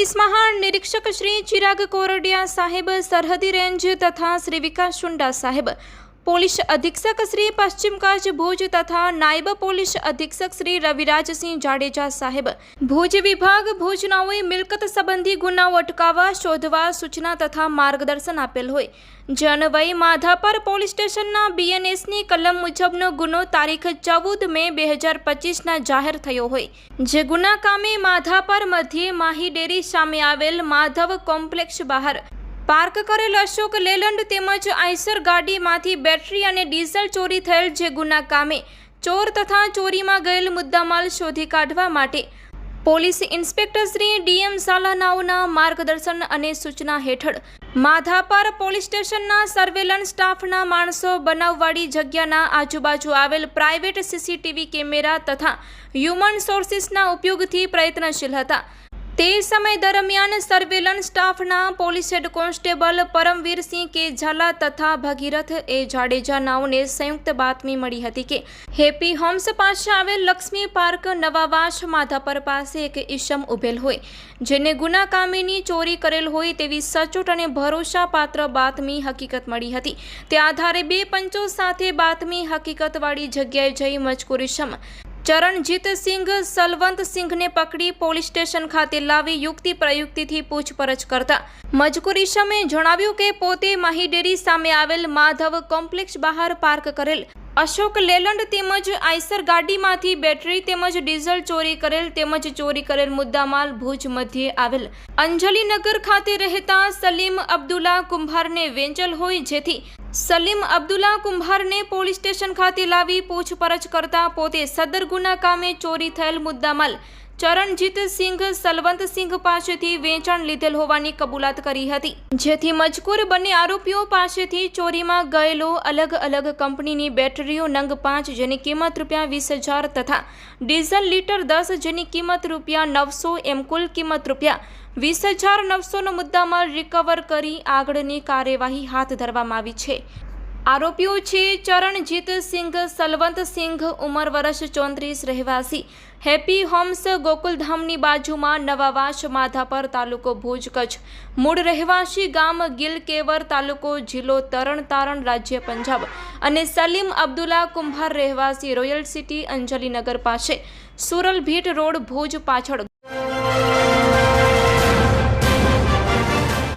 Police મહાનિરીક્ષક શ્રી ચિરાગ કોરડિયા સાહેબ સરહદી રેન્જ તથા શ્રી વિકાસ ચુંડા સાહેબ પોલીસ અધિક્ષક શ્રી પશ્ચિમ કચ્છ ભુજ તથા નાયબ પોલીસ અધિક્ષક શ્રી રવિરાજસિંહ જાડેજા સાહેબ. ભુજ વિભાગ ભુજનાઓએ મિલકત સંબંધી ગુનાઓ અટકાવવા, શોધવા, સૂચના તથા માર્ગદર્શન આપેલ હોય. જનવય માધાપર પોલીસ સ્ટેશનના બીએનએસની કલમ મુજબનો ગુનો તારીખ ચૌદ મે બે હજાર પચીસના જાહેર થયો હોય. જે ગુના કામે માધાપર મધ્યે માહી ડેરી સામે આવેલ માધવ કોમ્પ્લેક્ષ બહાર પાર્ક કરેલ અશોક લેલંડ તેમજ આઈસર ગાડીમાંથી બેટરી અને ડીઝલ ચોરી થયેલ જે ગુના કામે ચોર તથા ચોરીમાં ગયેલ મુદ્દામાલ શોધી કાઢવા માટે પોલીસ ઇન્સ્પેક્ટર શ્રી ડીએમ સાલાનાઓના માર્ગદર્શન અને સૂચના હેઠળ માધાપર પોલીસ સ્ટેશનના સર્વેલન્સ સ્ટાફના માણસો બનાવવાળી જગ્યાના આજુબાજુ આવેલ પ્રાઇવેટ સીસીટીવી કેમેરા તથા હ્યુમન સોર્સિસના ઉપયોગથી પ્રયત્નશીલ હતા. તે સમય દરમિયાન સર્વેલન્સ સ્ટાફના પોલીસ હેડ કોન્સ્ટેબલ પરમવીરસિંહ કે ઝાલા તથા ભગીરથ એ જાડેજા નાઓને સંયુક્ત બાતમી મળી હતી કે હેપી હોમ્સ પાસે આવેલ લક્ષ્મી પાર્ક નવાવાસ માધાપર પાસે એક ઈશમ ઉભેલ હોય, જેને ગુના કામીની ચોરી કરેલ હોય તેવી સચોટ અને ભરોસાપાત્ર બાતમી હકીકત મળી હતી. તે આધારે બે પંચો સાથે બાતમી હકીકતવાળી જગ્યાએ જઈ મજકૂર ઈસમ ચરણજીત સિંઘ સલવંત સિંઘને પકડી પોલીસ સ્ટેશન ખાતે લાવી યુક્તિ પ્રયુક્તિથી પૂછપરછ કરતા મજકૂર ઈસમે જણાવ્યું કે પોતે માહીડેરી સામે આવેલ માધવ કોમ્પ્લેક્સ બહાર પાર્ક કરેલ. અશોક લેલંડ તેમજ આઈસર ગાડીમાંથી બેટરી તેમજ ડીઝલ ચોરી કરેલ તેમજ ચોરી કરેલ મુદ્દામાલ ભુજ મધ્યે આવેલ. અંજલિનગર ખાતે રહેતા સલીમ અબ્દુલ્લા કુંભારને વેંચલ હોય જેથી સલીમ અબ્દુલ્લા કુંભારને પોલીસ સ્ટેશન ખાતે લાવી પૂછપરછ કરતા પોતે સદર ગુના કામે ચોરી થયેલ મુદ્દામાલ ચરણજીત સિંઘ સલવંતસિંઘ પાસેથી વેચાણ લીધેલ હોવાની કબૂલાત કરી હતી. જેથી મજકૂર બંને આરોપીઓ પાસેથી ચોરીમાં ગયેલો અલગ અલગ કંપનીની બેટરીઓ નંગ પાંચ જેની કિંમત રૂપિયા વીસ હજાર તથા ડીઝલ લીટર દસ જેની કિંમત રૂપિયા નવસો એમ કુલ કિંમત રૂપિયા વીસ હજાર નવસોનો મુદ્દામાલ રિકવર કરી આગળની કાર્યવાહી હાથ ધરવામાં આવી છે. આરોપીઓ છે ચરણજીત સિંઘ, સલવંત સિંઘ, ઉંમર વર્ષ ચોત્રીસ રહેવાસી. હેપી હોમ્સ ગોકુલધામની બાજુમાં નવાવાસ માધાપર તાલુકો ભુજ કચ્છ. મૂળ રહેવાસી ગામ ગિલકેવર તાલુકો જિલ્લો તરણ તારણ રાજ્ય પંજાબ અને સલીમ અબ્દુલ્લા કુંભાર રહેવાસી રોયલ સિટી અંજલિનગર પાસે. સુરલભીટ રોડ ભુજ પાછળ